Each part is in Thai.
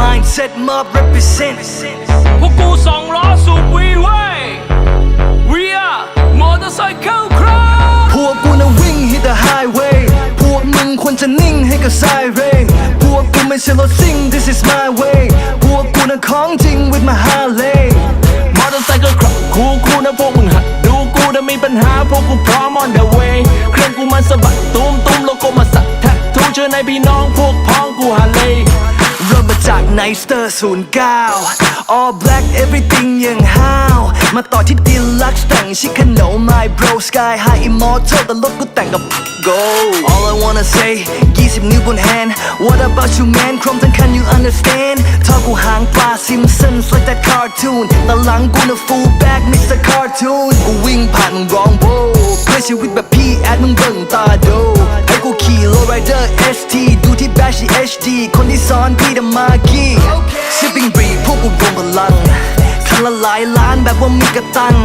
mindset mob represent พวกกูสองล้อสูบวีเว้ย We are motorcycle club พวกกูนะวิ่ง hit the highway พวกมึงควรจะนิ่งให้กับไซเรนพวกกูไม่ใช่รถซิ่ง this is my way พวกกูนะของจริง with my Harley มอเตอร์ไซค์ก็ขับคูคูนะพวกมึงหัดดูกูนะมีปัญหาพวกกูพร้อม on the way เครื่องกูมันสะบัดตุ้มตุ้มโลโก้มาสักแท็กทูเจอในพี่น้องพวกพ้องกูหาเลยเริ่มมา จากไนสเตอร์09 all black everything ยังห้าว มาต่อที่ deluxe แต่งชิคาโน my bro sky high immortal แต่รถกูแต่งกับ go all I wanna say 20 นิ้วบน hand what about you man ครมทั้งคัน you understand ท่อกูหางปลา Simpsons like that cartoon แต่หลังกูนะ full back Mr. Cartoon กูวิ่งผ่านมึงร้องโบเพื่อชีวิตแบบพี่แอดมึงเบิ่งตาดู ให้กูขี่ low rider ST ดูที่ bash ที่ HD คนที่ซ้อนพี่ดมากี้ Sipping breed พวกกูรวมพลังคันละหลายล้านแบบว่ามีกระตัง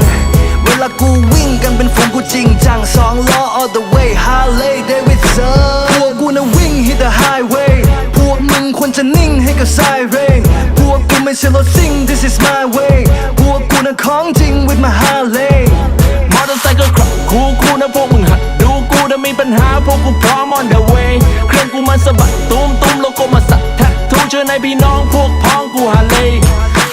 เวลากูวิ่งกันเป็นฝูงกูจริงจังสองล้อ all the way Harley Davidson พวกกูนะวิ่ง hit the highway พวกมึงควรจะนิ่งให้กับไซเรนพวกกูไม่ใช่รถซิ่ง this is my way พวกกูนะของจริง with my Harley ในพี่น้องพวกพ้องกูหาเลย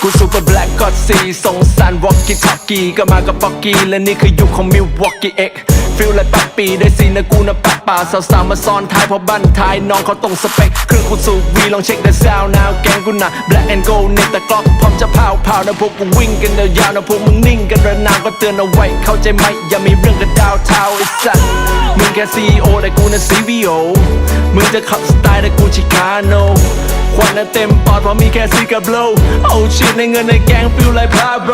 กูซูเปอร์แบล็กกอดสีส่งสารวอกกี้ท็อกกี้ก็มากับป๊อกกี้และนี่คือยุคของมิววอกกี้เอ็กฟิลไลปักปีได้ซีนะกูนะปักป่าสาวๆมาซ้อนท้ายพราะบั้นท้ายน้องเขาตรงสเปคเครื่องกูสูบวีลองเช็ค the sound now แกงกูนะ black and gold ในตะกร้อพร้อมจะพาวพาวนะพวกกูวิ่งกันยาวๆนะพวกมึงนิ่งกันระนาวก็เตือนเอาไว้เข้าใจไหมอย่ามีเรื่องกับดาวเทาไอ้สัสมึงแค่ CEO แต่กูนะ CVO มึงจะขับสไตล์แต่กูชิคาโน ควันน่ะเต็มปอดเพราะมีแค่ซีกับโบลเอาชีพในเงินในแกงฟิลไลพาโบร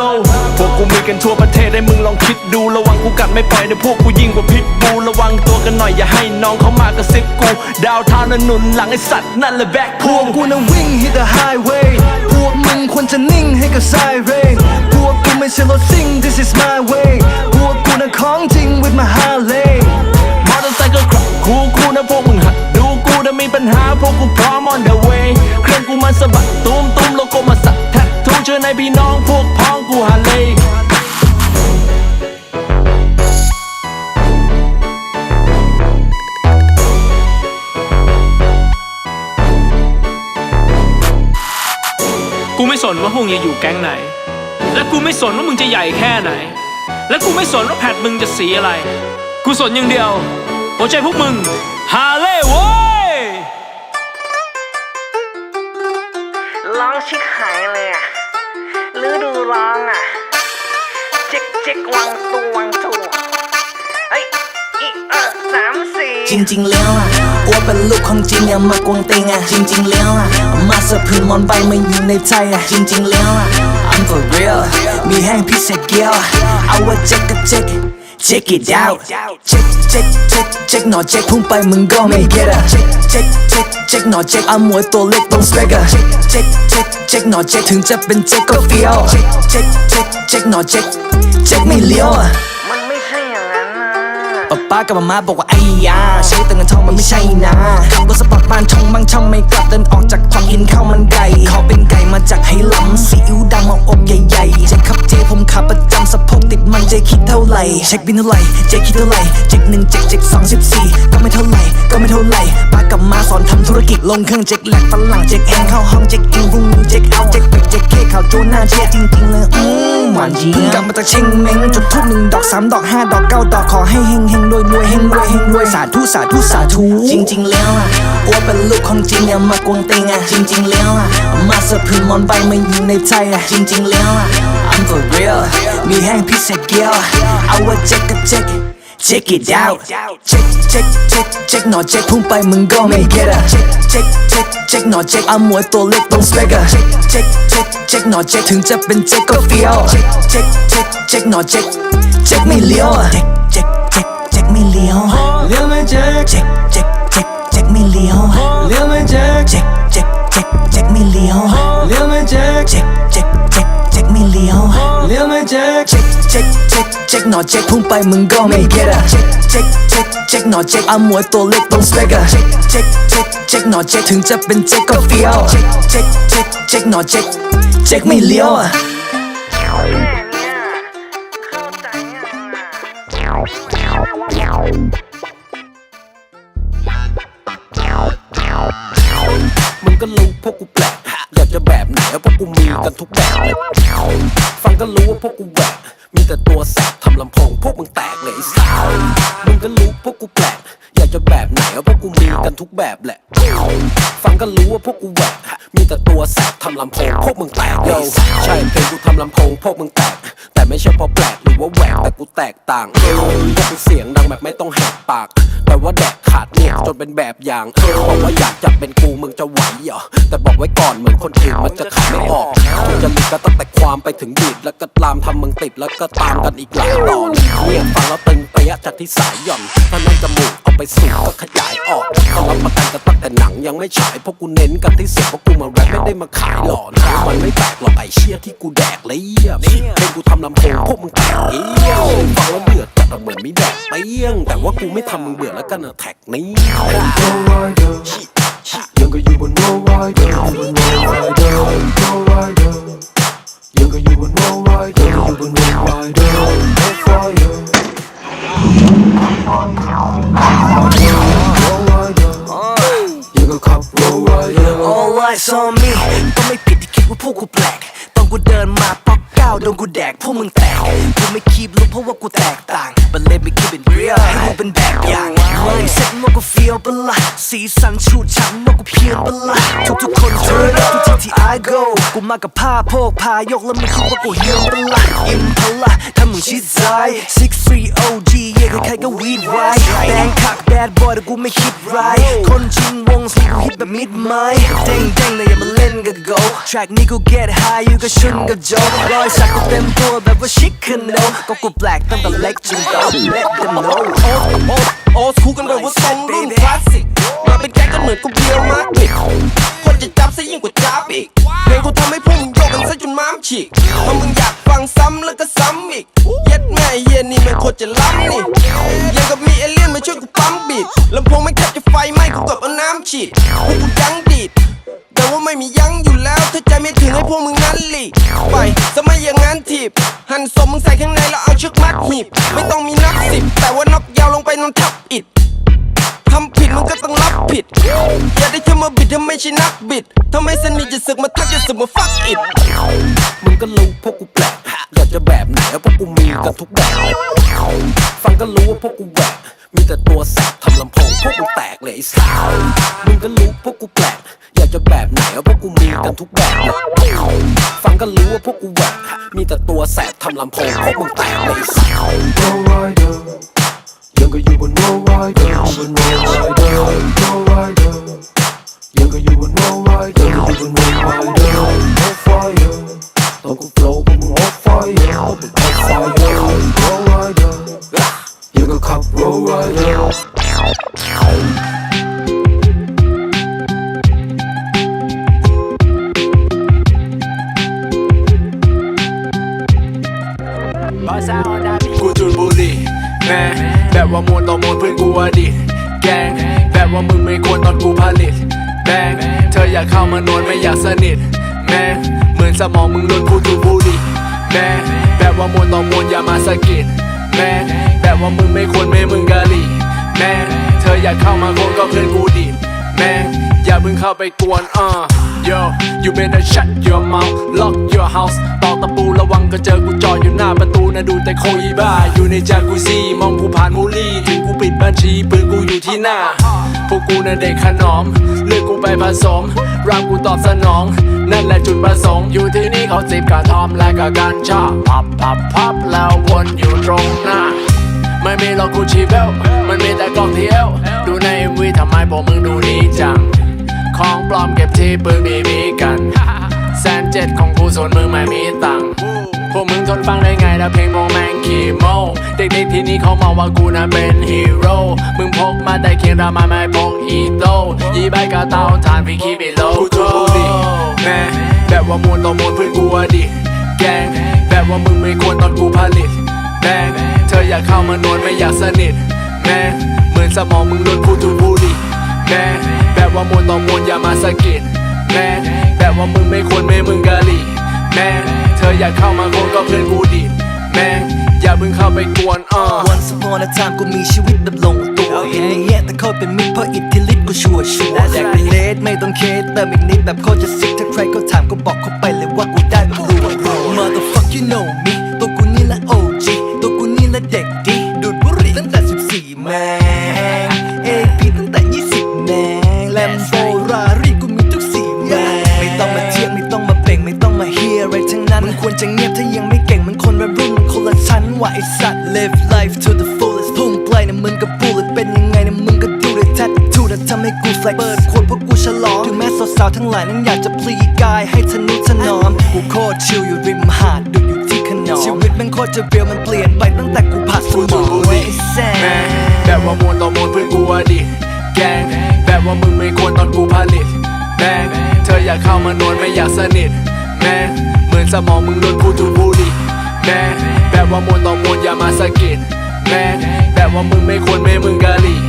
พวกกูมีกันทั่วประเทศให้มึงลองคิดดู ระวังกูกัดไม่ปล่อยในพวกกูยิ่งกว่าพิษบูระวังตัวกันหน่อยอย่าให้น้องเขามากระซิบกู ดาวเทานั้นหนุนหลังไอ้สัตว์นั่นแหละแบกพวกกูนะวิ่ง hit the highway พวกมึงควรจะนิ่งให้กับไซเรนพวกกูไม่ใช่รถซิ่ง this is my way พวกกูนะของจริง with my Harley มอเตอร์ไซค์ก็ขับคูคูนะพวกมึงหัดดูกูนะมี ปัญหาพวกกูพร้อม on the way เครื่องกูมันสะบัดตุ้มตุ้มโลโก้มาสักแท็กทูเจอในพี่น้องพวกพ้องกูหาเลยกูไม่สนว่าพวกมึงจะอยู่แก๊งไหน และกูไม่สนว่ามึงจะใหญ่แค่ไหน และกูไม่สนว่าแพทมึงจะสีอะไร กูสนอย่างเดียวหัวใจพวกมึง ฮาเล่โว้ จ๊กวังตวงถูเฮ้ยอีเออสามสี่จริง ๆ แล้วอะอัวเป็นลูกของจริงอย่ามากวงเตงอะจริง ๆ แล้วอะมาสะพื้นมอนใบมาอยู่ในใจอะจริง ๆ แล้วอะ I'm for real มีแห้งพิเศษเกียวเอาว่าเจ๊กก็เจ๊ก check it out check check check check หน่อย check พุ่งไปมึงก็ไม่ get อะ check check check check หน่อย check เอามวยตัวเล็กต้อง swagger check check check check หน่อย check ถึงจะเป็นเจ๊กก็เฟี้ยว check check check check หน่อย check check ไม่เลี้ยวอะ ป๊าป้ากับมาม่าบอกว่าไอ้ยาใช้แต่เงินทองมันไม่ใช่นะขับรถสปอร์ตบ้านช่องบางช่องไม่กลับเดินออกจากช่องกินข้าวมันไก่ขอเป็นไก่มาจากไหหลำซีอิ๊วดำมาอกใหญ่ๆเจ๊ขับเจ๊ผมขับประจำสะโพกติดมันเจ๊คิดเท่าไหร่เช็คบินเท่าไหร่เจ๊คิดเท่าไหร่เจ๊กหนึ่งเจ๊กเจ๊กสองสิบสี่ก็ไม่เท่าไหร่ก็ไม่เท่าไหร่ป้ากับมาสอนทำธุรกิจลงเครื่องเจ๊กแหลกฝรั่งเจ๊กเองเข้าห้องเจ๊กอินพรุ่งนี้เจ๊กเอาเจ๊กเป็ดเจ๊กเคข่าวโจหน้าเจ๊จริงๆเลยอืมหวานจริงเพิ่งกลับมาจากเชียงเม้งจุดทูบหนึ่งดอกสามดอกห้าดอกเก้าดอกขอให้เฮงเฮงรวยรวยเฮงรวยเฮงรวยสาธุสาธุสาธุจริง ๆ แล้วอะอัวเป็นลูกของจริงอย่ามากวงเต็งอะจริง ๆ แล้วอะมาสะพื้นมอนใบมาอยู่ในใจอะจริง ๆ แล้วอะ I'm for real มีแห้งพิเศษเกียวเอาว่าเจ๊กก็เจ๊ก check it out check check check check หน่อย check พุ่งไปมึงก็ไม่ get อะ check check check check หน่อย check เอามวยตัวเล็กตรง swag อะ check check check check หน่อย check ถึงจะเป็นเจ๊กก็เฟี้ยว check check check check หน่อย check check ไม่เลี้ยวอะ check check check check ไม่เลี้ยวเลี้ยวไม่เจ๊ก check check check check ไม่เลี้ยวเลี้ยวไม่เจ๊ก check check check check ไม่เลี้ยวเลี้ยวไม่เจ๊ก check check check check ไม่เลี้ยวเลี้ยวไม่เจ๊ก check check check เจ๊กหนอเจ๊กพุ่งไปมึงก็ไม่ get อะเจ๊กเจ๊กเจ๊กเจ๊กหนอเจ๊กอาหมวยตัวเล็กตรงสเปกอะเจ๊กเจ๊กเจ๊กเจ๊กหนอเจ๊กถึงจะเป็นเจ๊กก็เฟี้ยวเจ๊กเจ๊กเจ๊กเจ๊กหนอเจ๊กเจ๊กไม่เลี้ยวอะ วกกูแปลกอยากจะแบบไหนอะพวกกูมีกันทุกแบบเลยฟังก็รู้ว่าพวกกูแหวกมีแต่ตัวแสบทำลำโพงพวกมึงแตกเลยไอ้สาวมึงก็รู้พวกกูแปลกอยากจะแบบไหนอะพวกกูมีกันทุกแบบแหละ ฟังก็รู้ว่าพวกกูแหวกมีแต่ตัวแสบทำลำโพงพวกมึงแตกโยใช่เพลงกูทำลำโพงพวกมึงแตกแต่ไม่ใช่เพราะแปลกหรือว่าแหวกแต่กูแตกต่างเออพวกกูเสียงดังแบบไม่ต้องแหกปาก แต่ว่าแดกขาดเนี่ยจนเป็นแบบอย่างเออบอกว่าอยากจับเป็นกูมึงจะไหวเหรอแต่บอกไว้ก่อนเหมือนคนอื่นมันจะขายไม่ออกมึงจะหลุดก็ตั้งแต่ความไปถึงบีดแล้วก็ตามทำมึงติดแล้วก็ตามกันอีกหลายตอนเนี่ยฟังแล้วตึงเปียะจากที่สายหย่อนถ้านั่นจมูกเอาไปสูดก็ขยายออกก็รับประกันกันตั้งแต่หนังยังไม่ฉายเพราะกูเน้นกันที่เสียงเพราะกูมาแรปไม่ได้มาขายหลอนมันไม่แปลกหรอกไอเชี่ยที่กูแดกเลยเยี่ยมเพลงกูทำลำโพงพวกมึงแตกเอี้ยวฟังแล้วเดือดจัดแต่เหมือนมีแดก เปี้ยง แต่ว่ากูไม่ทำมึงเบื่อแล้วกันอะแท็กนี้ยังก็อยู่บนโลไวเดอร์บนโลไวเดอร์โลไวเดอร์ยังก็อยู่บนโลไวเดอร์อยู่บนโลไวเดอร์โลไฟเดอร์โลไวเดอร์ยังก็ขับโลไวเดอร์ All eyes on me ก็ไม่ผิดที่คิดว่าพวกกูแปลก กูเดินมาป๊อกก้าวโดนกูแดกพวกมึงแตกกูไม่คีบลุกเพราะว่ากูแตกต่าง But let me keep it real ให้กูเป็นแบบอย่างไม่เซ็ตว่ากู feel ปะละสีสันชูชันว่ากูเพี้ยนปะละทุกๆคน turn up ทุกที่ที่ I go กูมากับผ้าโพกพายกแล้วมึงคิดว่ากูเฮี้ยนปะละอิมพละถ้ามึงชิดซ้าย63 OG เย่ใครๆก็วีดไว้แบงคัก bad boy แต่กูไม่คิดไรายคนชิงวงสูงฮิตแบบมิดไม้เด้งเด้งเลยอย่ามาเล่นกับ go track นี้กู get high อยู่กับชุนกับโจรอยสักกูเต็มตัวแบบว่าชิคกันโนก็กูแปลกตั้งแต่เล็กจนโต let them know โอ้คูกันแบบว่าทรงรุ่นคลาสสิกมาเป็นแก๊งกันเหมือนกูเพียวมาร์ติดคนจะจับซะยิ่งกว่าจับอีกเพลงกูทำให้พวกมึงโยกกันซะจนม้ามฉีกถ้ามึงอยากฟังซ้ำแล้วก็ซ้ำอีกเย็ดแม่เฮียนี่มันโคตรจะล้ำนี่ยังกับมีเอเลี่ยนมาช่วยกูปั๊มบีดลำโพงไม่แคบจะไฟไหม้กูกับเอาน้ำฉีดพวกกูยั้งดีดแต่ว่าไม่มียั้ง ไม่ถึงให้พวกมึงนั้นหลีกไปสมัยอย่างนั้นถีบ หั่นศพมึงใส่ข้างในแล้วเอาเชือกมัดหีบ ไม่ต้องมีนับสิบ แต่ว่านอกยาวลงไปนอนทับอิดทำผิดมึงก็ต้องรับผิด อย่าได้แค่มาบิดถ้าไม่ใช่นักบิดถ้าไม่สนิทจะสึกมาทักจะสึกมาฟักอิดมึงก็รู้พวกกูแปลกอยากจะแบบไหนอะพวกกูมีกันทุกแบบฟังก็รู้ว่าพวกกูแหวกมีแต่ตัวแสบทำลำโพงพวกมึงแตกเลยไอ้สาวมึงก็รู้พวกกู กันทุกแบบฟังก็รู้ว่าพวกกูแหวกมีแต่ตัวแสบทำลำโพงพวกมึงแตกเลยไอ้สาวโลไวเดอร์ยังก็อยู่บนโลไวเดอร์บนโล กูจุดบุหรี่แม่แบบว่ามวลต่อมวลเพื่อนกูอดีตแกงแบบว่ามึงไม่ควรตอนกูผลิตแบงเธออยากเข้ามานวลไม่อยากสนิทแม่เหมือนสมองมึงโดนกูจุดบุหรี่แม่แบบว่ามวลต่อมวลอย่ามาสะกิดแม่แบบว่ามึงไม่ควรไม่มึงกะลีแม่เธออยากเข้ามาคนก็เพื่อนกูดีแม่อย่าเพิ่งเข้าไปกวนอะ Yo you better shut your mouth lock your house ตอกตะปูระวังก็เจอกูจอดอยู่หน้าประตูนะดูแต่โคอีบ้า อยู่ในจากุซี่มองกูผ่านมูลี่ ถึงกูปิดบัญชีปืนกูอยู่ที่หน้า พวกกูน่ะเด็กขนอม เลือกกูไปผสมรามกูตอบสนอง นั่นแหละจุดประสงค์อยู่ที่นี่เขาจิบกระทอมและก็กัญชาพับพับพับแล้ววนอยู่ตรงหน้าไม่มีหรอกกูชีเบลมันมีแต่กองเที่ยว ดูใน MV ทำไมพวกมึงดูดีจัง ของปลอมเก็บที่ปืนบีบีกันแสนเจ็ดของกูส่วนมึงไม่มีตังค์พวกมึงทนฟังได้ไงถ้าเพลงพวกแมงขี้โมเด็กๆที่นี่เขามองว่ากูน่ะเป็นฮีโร่มึงพกมาแต่เคียงทำไมไม่พกอีโต้ยีใบกระเตาทานพี่คีบิโลกูจูบุหรีแม่แบบว่ามวลต่อมวลเพื่อนกูอดีตแกงแบบว่ามึงไม่ควรตอนกูผลิตแม่งเธออยากเข้ามานวลไม่อยากสนิทแม่เหมือนสมองมึงโดนพูดถูกบุหรี่แม่ แบบว่ามวลต่อมวลอย่ามาสะกิดแม่งแบบว่ามึงไม่ควรไม่มึงกะหลี่แม่งเธออยากเข้ามาโคนก็เพื่อนกูดีดแม่งอย่าเพิ่งเข้าไปกวนอ่อ Once upon a time กูมีชีวิตแบบลงตัวเห็นในแย่แต่โคตรเป็นมิตรเพราะอิทธิฤทธิ์กูชัวร์ชัวร์อยากเป็นเลสไม่ต้องเคสเติมอีกนิดแบบโคตรจะซิกถ้าใครเขาถามก็บอกเขาไปเลยว่ากูได้แบบรัวรัว Motherfuck you know me ตัวกูนี่ละ OG ตัวกูนี่ละเด็กดีดูดบุหรี่ตั้งแต่ 14แม่ จะเงียบถ้ายังไม่เก่งมันคนละรุ่นคนละชั้นว่าไอสัตว์ live life to the fullest พุ่งไกลนะมึงกับบูเลตเป็นยังไงนะมึงก็ดูเลยแท t ทูแต่ทำให้กู flex เปิดขวดเพราะกูฉลองถึงแม้สาวๆทั้งหลายนั้นอยากจะพลีกายให้ทะนุถนอมกูโคตรชิลอยู่ริมหาดดูอยู่ที่ขนอมชีวิตมันโคตรจะเรียวมันเปลี่ยนไปตั้งแต่กูผ่านสมองไอ้แซ่แม่งแบบว่ามวลต่อมวลเพื่อนกูอดีตแกงแบบว่ามึงไม่ควรตอนกูผลิตแม่งเธออยากเข้ามานวลไม่อยากสนิทแม่งเหมือน สมองมึงโดนพูดถูกบุหรี่แม่งแบบว่ามวลต่อมวลอย่ามาสะกิดแม่งแบบว่ามึงไม่ควรไม่มึงกะหลี่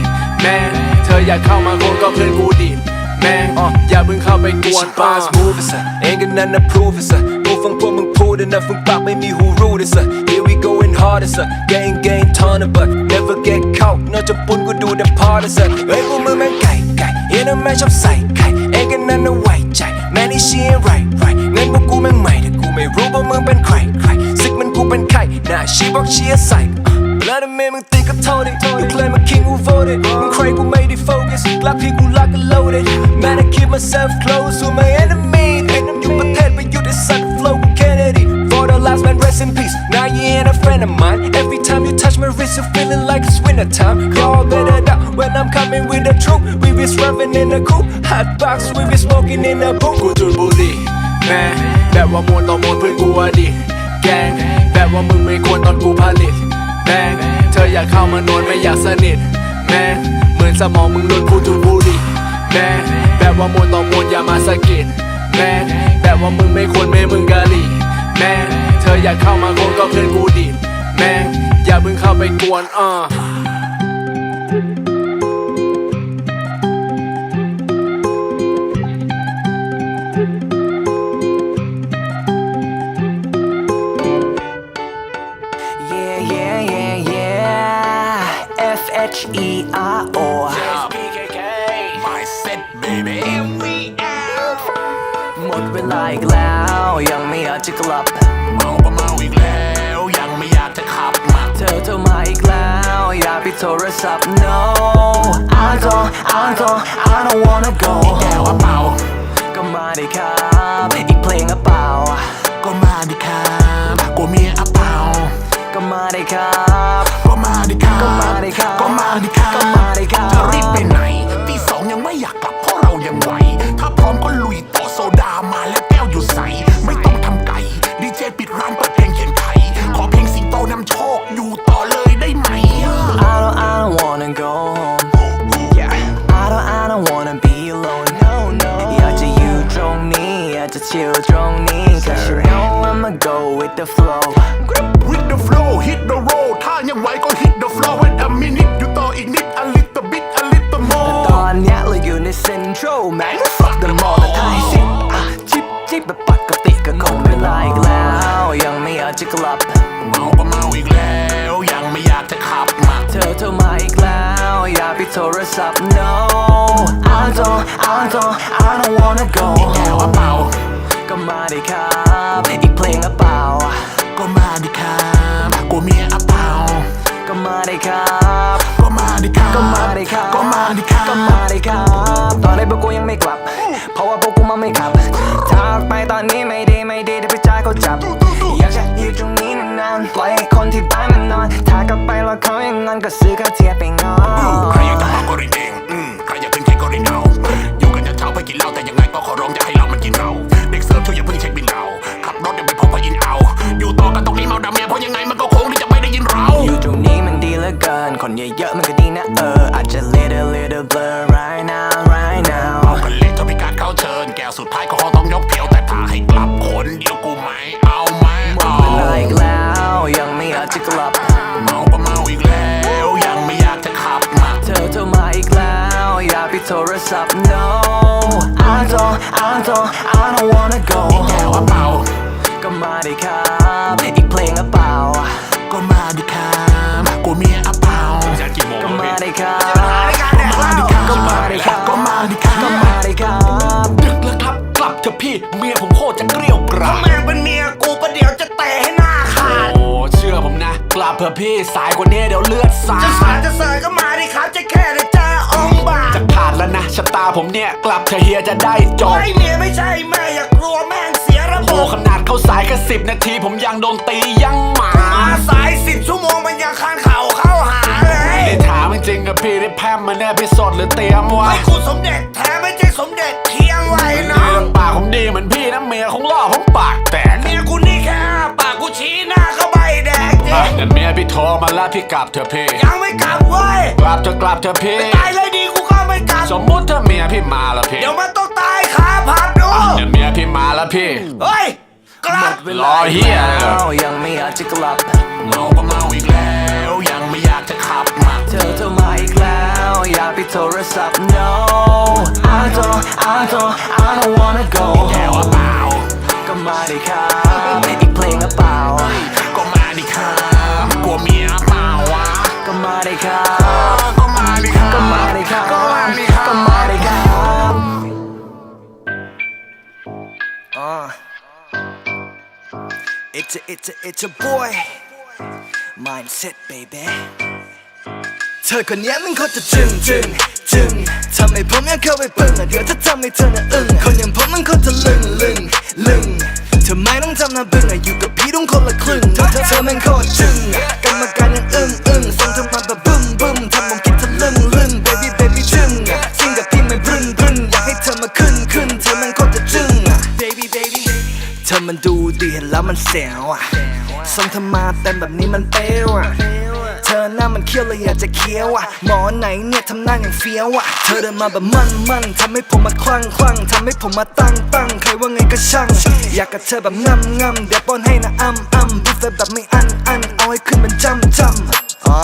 แม่งเธออยากเข้ามาโคนก็เพื่อนกูดีดแม่งอย่าเพิ่งเข้าไปกวน Fast move is ain't got nothing to prove is Move ฟังพวกมึงพูดเนะฟังปากไม่มี who rude is Here we going hard is Gang gang ton of but never get caught นอกจากปุ่นกูดูแต่ part is เฮ้ยพวกมึงแม่งไก่ไก่เห็นแล้วแม่งชอบใส่ไข่ ain't got nothing to ไว้ใจแม่นี่ she ain't right right เงินพวกกูแม่งใหม่แต่กู ไม่รู้ว่ามึงเป็นใครใครซิกมันกูเป็นไข่น่าชีบอก she a psych แล้วทำไมมึงตีกับโทษดิมึงเคลมมา king who voted มึงใครกูไม่ได้ focus กลับพี่กูลักกัน loaded man I keep myself close to my enemy เห็นน้ำอยู่ประเทศไปอยู่ในสัตว์ flow กู Kennedy for the last man rest in peace now you ain't a friend of mine every time you touch my wrist you feeling like it's winter time y'all better doubt when I'm coming with the truth we be swerving in the coupe hot box we be smoking in the booth กูจุดบุหรี่ แม่แบบว่ามวลต่อมวลเพื่อนกูอดีตแกงแบบว่ามึงไม่ควรตอนกูผลิตแม่งเธออยากเข้ามานวลไม่อยากสนิทแม่เหมือนสมองมึงโดนพูดถูกบุหรี่แม่แบบว่ามวลต่อมวลอย่ามาสะกิดแม่แบบว่ามึงไม่ควรไม่มึงกะลีแม่เธออยากเข้ามาโคนก็เพื่อนกูดีแม่อย่าเพิ่งเข้าไปกวนอ่อ แล้ว อยากไปโทรศัพท์ No I don't I don't I don't wanna go แก้วว่าเปล่า ก็มาดิครับ อีกเพลงอะเปล่า ก็มาดิครับกูเมียอะเปล่าก็มาดิครับก็มาดิครับ ก็มาดิครับ ก็มาดิครับ ก็มาดิครับจะรีบไปไหน ชิลตรงนี้ Cause you know I'ma go with the flow With the flow hit the road ถ้ายังไหวก็ hit the flow Wait a minute อยู่ต่ออีกนิด a little bit a little ต more อนเนี้ยเราอยู่ในเซ็นทรัลแมน fuck the mall แต่ถ้าให้สิอะจิบจิบแบบปกติก็คงเวลาอีกแล้ว ยังไม่อยากจะกลับ เมาก็เมาอีกแล้ว ยังไม่อยากจะขับมาเธอโทรมาอีกแล้ว อยากไปโทรศัพท์ No I don't I don't I don't wanna go แก้วว่าเปล่าก็ มาดิครับ อีกเพลงอะเปล่า ก็มาดิครับกูเมียอะเปล่า ก็มาดิครับ ก็มาดิครับ ก็มาดิครับ ก็มาดิครับ ก็มาดิครับ ตอนนี้พวกกูยังไม่กลับ เพราะว่าพวกกูมาไม่ขับถ้าไปตอนนี้ไม่ดีไม่ดีเดี๋ยวพี่จ้าเขาจับ อยากจะอยู่ตรงนี้นานๆปล่อยให้คนที่บ้านมันนอนถ้ากลับไปแล้วเขายังงอนก็ซื้อข้าวเทียบไปงอใครอยากจะมาก็รินเอง สุดท้ายก็คงต้อง เถอะพี่สายกว่านี้เดี๋ยวเลือดสาจะสาดดจะเสยก็มาดิครับจะแค่ได้เจอองค์บากจะขาดแล้วนะชะตาผมเนี่ยกลับเถอะเฮียจะได้จบไอ้เมียไม่ใช่แม่อย่ากลัวแม่งเสียระบโอ้บขนาดเข้าสายแค่สิบนาทีผมยังโดนตียังหมามาสายสิบชั่วโมงมันยังคานเข่าเข้าหาเลยได้ถามจริงๆกับพี่ได้แพมมาแน่พี่สดหรือเตรียมไว้ไอ้กูสมเด็จแท้ไม่ใช่สมเด็จเทียงไว้น้อเรื่งองปากผมดีเหมือนพี่นะเมียของล่อผมปากแตกเมียกูนี่แค่อ้าปากกูชี้หน้า อะงงั้นเมียพี่โทรมาแล้วพี่กลับเถอะพี่ยังไม่กลับเว้ยกลับเถอะกลับเถอะพี่ตายเลยดีกูก็ไม่กลับสมมุติถ้าเมียพี่มาแล้วพี่เดี๋ยวมันต้องตายคาผับดูเดี๋ยวเมียพี่มาแล้วพี่เฮ้ยกลับรอเฮียเลยเหรอยังไม่อยากจะกลับเมาก็เมาอีกแล้วยังไม่อยากจะขับมาเธอเธอมาอีกแล้วอย่าไปโทรศัพท์ no I don't I don't I don't wanna go แล้วเปล่าก็มาดิครั ก็มาดิครับก็มาดิครับก็มาดิครับก็มาดิครับก็มาดิครับ Uh. It's a, it's a, it's a boy mindset baby เธอคนนี้มันโคตรจะจึงจึงจึงทำให้ผมอยากเข้าไปปึ้งอะเดี๋ยวถ้าทำให้เธอน่ะอึ้งคนอย่างผมมันโคตรจะลึงลึงลึงทำไมต้องทำหน้าบึ้งอะอยู่กับพี่ต้องคนละครึ่งเธอเธอแม่งโคตรจึงกรรม ดูดีเห็นแล้วมันแสวอะส่งเธอมาเต็มแบบนี้มันเปรี้ยวอะเธอหน้ามันเคี้ยวเลยอยากจะเคี้ยวอะหมอไหนเนี่ยทำหน้าอย่างเฟี้ยวอะเธอเดินมาแบบมันมันทำให้ผมมาคลั่งคลั่งทำให้ผมมาตั้งตั้งใครว่าไงก็ช่าง อยากกับเธอแบบงำงำเดี๋ยวป้อนให้นะอ้ำอ้ำบุฟเฟ่แบบไม่อันอันเอาให้ขึ้นเป็นจำจำอ่า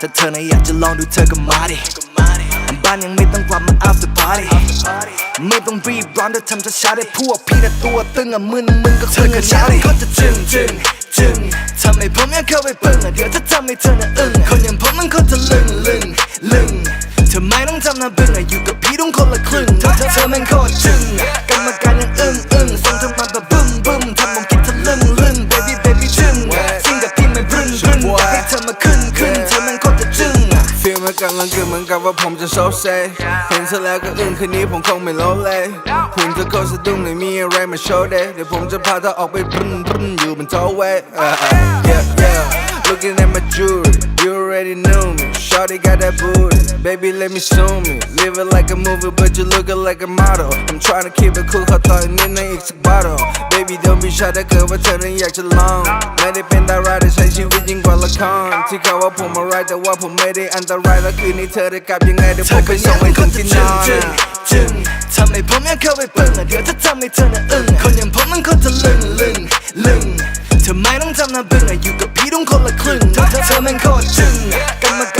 ถ้าเธอน่ะอยากจะลองดูเธอก็มาดิ บ้านยังไม่ต้องกลับมา after party ไม่ต้องรีบร้อนแต่ทำช้าๆได้พวกพี่แต่ตัวตึงอะมึนมึนก็เธอกับฉันก็จะจึงจึงจึงทำให้ผมอยากเข้าไปปึ้งอะเดี๋ยวจะทำให้เธอน่ะอึ้งคนอย่างผมมันก็จะลึงลึงลึงทำไมต้องทำหน้าบึ้งอะอยู่กับพี่ต้องคนละครึ่งเธอเธอแม่งโคตรจึงกรรมการยังอึ้งอึ้งส่งเธอมาแบบบึ้ม ฟีลมันกำลังเกิดเหมือนกับว่าผมจะโซเซเห็นซะแล้วก็อึ้งคืนนี้ผมคงไม่โลเลยหุ่นจะโคตรสะดุ้งไม่มีอะไรมาโชว์เดเดี๋ยวผมจะพาเธอออกไปปรึ้นปรึ้นอยู่บนโต๊ะเว้ย yeah yeah looking at my jewelry you already know me Shawty got that booty baby let me zoom me live it like a movie but you looking like a model I'm trying to keep it cool ขอต่อยนิดในอีกสัก bottle baby don't be shy ถ้าเกิดว่าเธอนั้นอยากจะลอง ไม่ได้เป็นดาราแต่ใช้ชีวิตยิ่งกว่าละคร ที่เขาว่าผมอะไรแต่ว่าผมไม่ได้อันตราย แล้วคืนนี้เธอได้กลับยังไงเดี๋ยวผมไปส่งให้ถึงที่นอนจึงทำให้ผมยากเข้าไปปึ้งอะเดี๋ยวถ้าทำให้เธอน่ะอึ้งคนอย่างผมมันก็จะลึงลึงลึงทำไมต้องทำหน้าบึ้งอะอยู่กับ ต้องคนละครึ่งเธอเธอแม่งโคตรจึ้งกรรมการ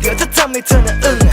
เข้าไปปึ้งอะเดี๋ยวถ้าทำให้เธอน่ะอึ้ง